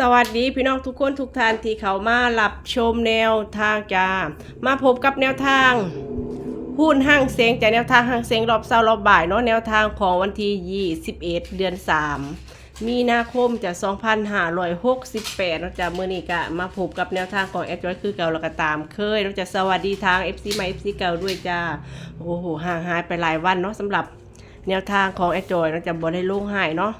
สวัสดีพี่น้องทุกคนทุกท่านที่เขามารับชมแนวทางจ้ามาพบกับแนวทางหุ้นห้างเซ็งจากแนวทางห้างเซ็งรอบเช้ารอบบ่ายเนาะแนวทางของวันที่21 เดือน 3 มีนาคมจะ2568เนาะจากมื้อนี้ก็มาพบกับแนวทางของแอดจอยคือเก่าแล้วก็ตามเคยเนาะจะสวัสดีทาง FC ใหม่ FC เก่าด้วยจ้าโอ้โหห่างหายไปหลายวันเนาะสำหรับแนวทางของแอดจอยเนาะจะบ่ได้ลงให้เนาะ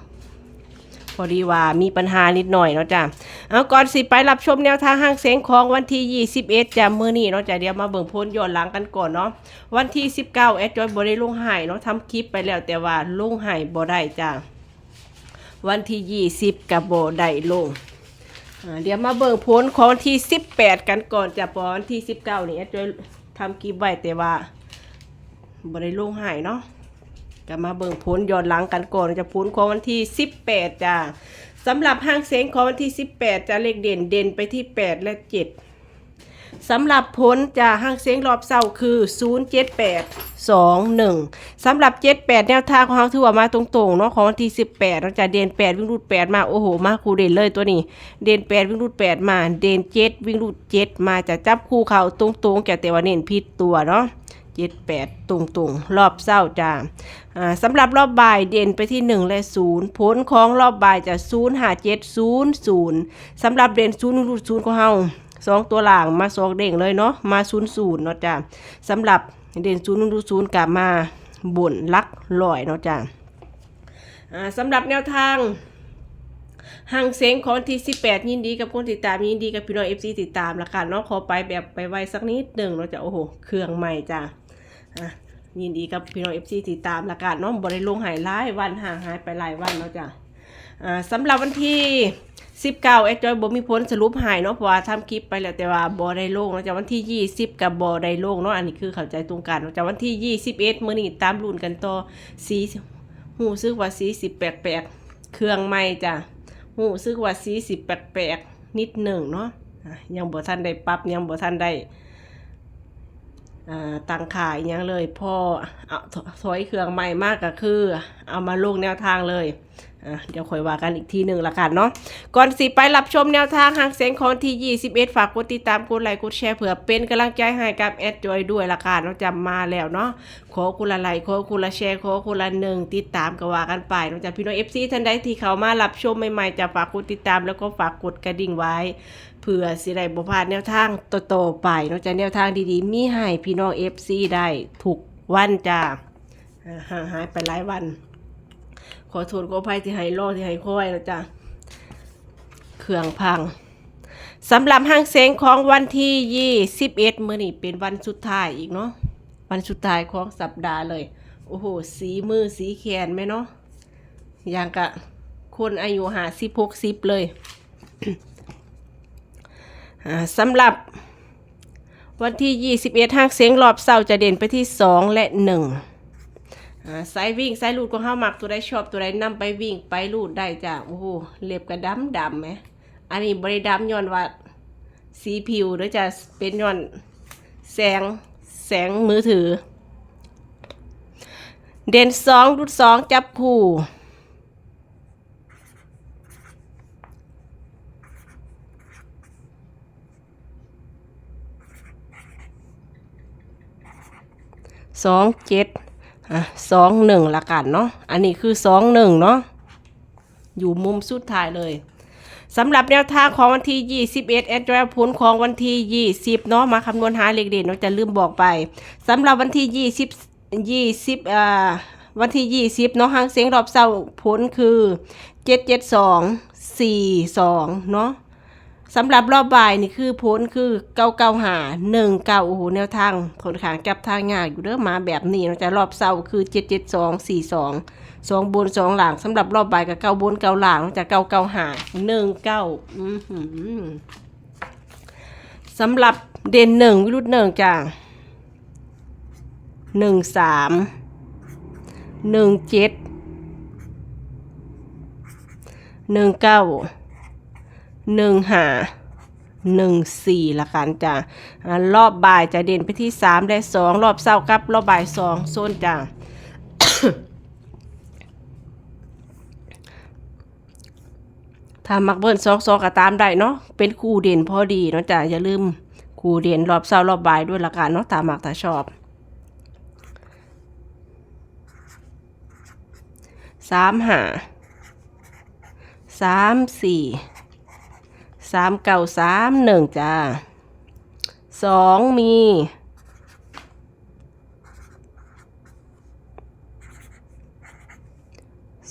พอดีว่ามีปัญหานิดหน่อยเนาะจ้ะเอาก่อนสิไปรับชมแนวทางห้างเสียงของวันที่ 21จ้ะมื้อนี้เนาะจ้ะเดี๋ยวมาเบิ่งพ้นย้อนหลังกันก่อนเนาะวันที่ 19แอดจอยบ่ได้ลงให้เนาะทำคลิปไปแล้วแต่ว่าลงให้บ่ได้จ้ะวันที่ 20กับบ่ได้ลงเดี๋ยวมาเบิ่งผลของวันที่ 18 กันก่อนจ้ะพอวันที่ 19นี่แอดจอยทำคลิปไว้แต่ว่าบ่ได้ลงให้เนาะ ก็มาเบิ่งผลย้อนหลังกันก่อนจะผลของวันที่ 18จ้าสำหรับห้างเสียงของวันที่ 18จะเลขเด่นเด่นไปที่ 8 และ 7สำหรับผลจะห้างเสียงรอบเศร้าคือ 078 21สำหรับ 78 แนวทางของเขางถือว่ามาตรงๆเนาะของวันที่ 18เราจะเด่น 8 วิ่งรูด 8 มาโอ้โห มาคู่เด่นเลยตัวนี้ เด่น 8 วิ่งรูด 8 มาเด่น 7 วิ่งรูด 7 มาจะจับคู่เขาตรงๆแก่แต่ว่าเน้นผิดตัวเนาะ เจ็ดแปดตุงตุงๆรอบเศร้าจ้าอ่าสำหรับรอบบ่ายเด่นไปที่หนึ่งและศูนย์ผลของรอบบ่ายจะศูนย์หาเจ็ดศูนย์ศูนย์สำหรับเด่นศูนย์ศูนย์ของเฮาสองตัวหลังมาสองเด้งเลยเนาะมาศูนย์ศูนย์เนาะจ้าสำหรับเด่นศูนย์ศูนย์กลับมาบุญลักลอยเนาะจ้าอ่าสำหรับแนวทางห่างเสียงของที่ 18 ยินดีกับคนติดตามยินดีกับพี่น้อง FC ติดตามละกันเนาะขอไปแบบไปไวสักนิดหนึ่งเราจะโอ้โหเครื่องใหม่จ้ะ อะยินดีกับพี่น้อง FC ติดตามละกันเนาะบ่ได้ลงหายหลายวันห่างหายไปหลายวันเนาะจ้ะอ่าสำหรับวันที่19เอ็กจอยบ่มีผลสรุปหายเนาะเพราะว่าทำคลิปไปแล้วแต่ว่าบ่ได้ลงเนาะจ้ะวันที่20กับบ่ได้ลงเนาะอันนี้คือเข้าใจตรงกันเนาะจ้ะวันที่21มื้อนี้ตามรุ่นกันต่อสีหูซึกว่าสีสิบแปลกๆเครื่องใหม่จ้ะหูซึกว่าสีสิบแปลกๆนิดหนึ่งเนาะอะยังบ่ทันได้ปรับยังบ่ทันได้ ต่างขายยังเลยพอเอาถถอยเครื่องใหม่มากก็คือ เอามาลงแนวทางเลย อะเดี๋ยวค่อยว่ากันอีกทีหนึ่งละกันเนาะก่อนสิไปรับชมแนวทางหางเสียงของที่ 21 ฝากกดติดตามกดไลค์กดแชร์เผื่อเป็นกำลังใจให้กับแอดจอยด้วยละกันเนาะจำมาแล้วเนาะขอคุณละไลค์ขอคุณละแชร์ขอคุณละหนึ่งติดตามก็ว่ากันไปนอกจากพี่น้องเอฟซีท่านใดที่เขามารับชมใหม่ๆจะฝากกดติดตามแล้วก็ฝากกดกระดิ่งไว้เพื่อสิได้บ่พลาดแนวทางโตๆไปนอกจากแนวทางดีๆ มีให้พี่น้องเอฟซีได้ทุกวันจ้าหายไปหลายวัน ขอโทษขออภัยที่ให้รอที่ให้คอยแล้วจ้าเครื่องพังสำหรับห้างเซงของวันที่21มื้อนี้เป็นวันสุดท้ายอีกเนาะวันสุดท้ายของสัปดาห์เลย โอ้โห สีมือสีแขนไหมเนาะอย่างกะคนอายุหาสิบหกสิบเลยสำหรับวันที่ 21ห้างเสียงรอบเศร้าจะเด่นไปที่ 2 และ 1 สายวิ่งสายลูดของเฮามักตัวใดชอบตัวใดนำไปวิ่งไปลูดได้จ้ะโอ้โหเล็บกระดำดำไหมอันนี้บริดำย้อนว่าสีผิวหรือจะเป็นย้อนแสงแสงมือถือ เด่นสองรุดสองจับคู่สองเจ็ด อะสองหนึ่งละกันเนาะ อันนี้คือสองหนึ่งเนาะ อยู่มุมสุดท้ายเลยสำหรับแนวทางของวันที่ 21 แอดจอยผลของวันที่ 20 เนาะ มาคำนวณหาเลขเด่นเนาะจะลืมบอกไปสำหรับวันที่ 20 20อ่าวันที่ 20 เนาะหางเสียงรอบเศร้าผลคือ 772 42 เนาะ สำหรับรอบบ่ายนี่คือผลคือเก้าเก้าหาหนึ่งเก้าโอ้โหแนวทางผลขางจับทางยากอยู่เด้อมาแบบนี้นะจะรอบเศร้าคือเจ็ดเจ็ดสองสี่สองสองบนสองหลังสำหรับรอบบ่ายกับเก้าบนเก้าหลังจะเก้าเก้าหาหนึ่งเก้าสำหรับเด่นหนึ่งวิรุธหนึ่งจ้าหนึ่งสามหนึ่งเจ็ดหนึ่งเก้า หนึ่งหาหนึ่งสี่ละกันจ้ะอ่ารอบบ่ายจะเด่นไปที่สามและสองรอบเศร้ากับ รอบบ่ายสองโซนจ้ะถ้ามักเบิ้ลซอกซอกก็ตามได้เนาะเป็นคู่เด่นพอดีเนาะจ้ะอย่าลืมคู่เด่นรอบเช้ารอบบ่ายด้วยละกันเนาะตามมักถ้าชอบสามหาสามสี่ สามเก้าสามหนึ่งจ้าสองมี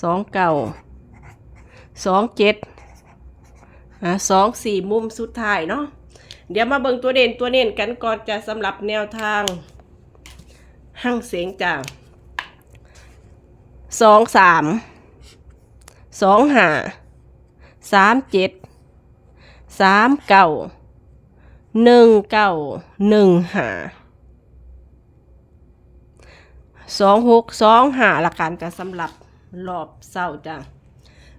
สองเก้าสองเจ็ดอะสองสี่มุมสุดท้ายเนาะเดี๋ยวมาเบิ่งตัวเด่นตัวเน่นกันก่อนจะสำหรับแนวทางหั่งเสียงจ้าสองสามสองห้าสามเจ็ด สามเก้าหนึ่งเก้าหนึ่งหาสองหกสองหาละกันจะสำหรับรอบเศร้าจ้ะ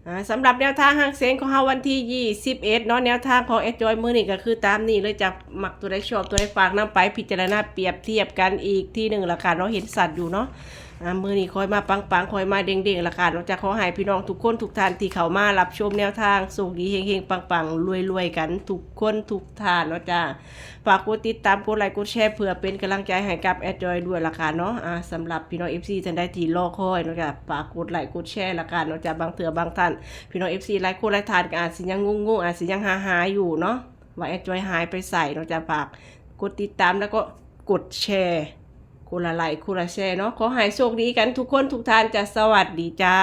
อ่าสำหรับแนวทางห้างเสียงของเฮาวันที่ 21เนาะแนวทางของเอจอยมือนี่ก็คือตามนี้เลยจะหมักตัวได้ชอบตัวได้ฝากนํไปพิจารณาเปรียบเทียบกันอีกที่หนึ่งละกันเนาะเห็นสัตว์อยู่เนาะ อ่ามือนี้คอยมาปังปังๆคอยมาเด้งเด้งละค่ะนอกจากขอให้พี่น้องทุกคนทุกท่านที่เขามารับชมแนวทางสุขดีเฮงเฮงปังปังรวยรวยๆกันทุกคนทุกท่านเนาะจ้าฝากกดติดตามกดไลค์กดแชร์เพื่อเป็นกำลังใจให้กับแอดจอยด้วยละค่ะเนาะอ่าสำหรับพี่น้อง FC ท่านใดที่รอคอยเนาะจ้าฝากกดไลค์กดแชร์ละค่ะเนาะจ้าบางเถื่อบางท่านพี่น้อง FC ไลค์คนไลค์ทานก็อาจสิยังงงๆอาจสิยังหาหาๆอยู่เนาะว่าแอดจอยหายไปใส่เนาะจ้าฝากกดติดตามแล้วก็กดแชร์ คนละไลค์คนละแชร์เนาะขอให้โชคดีกันทุกคนทุกท่านจะสวัสดีจ้า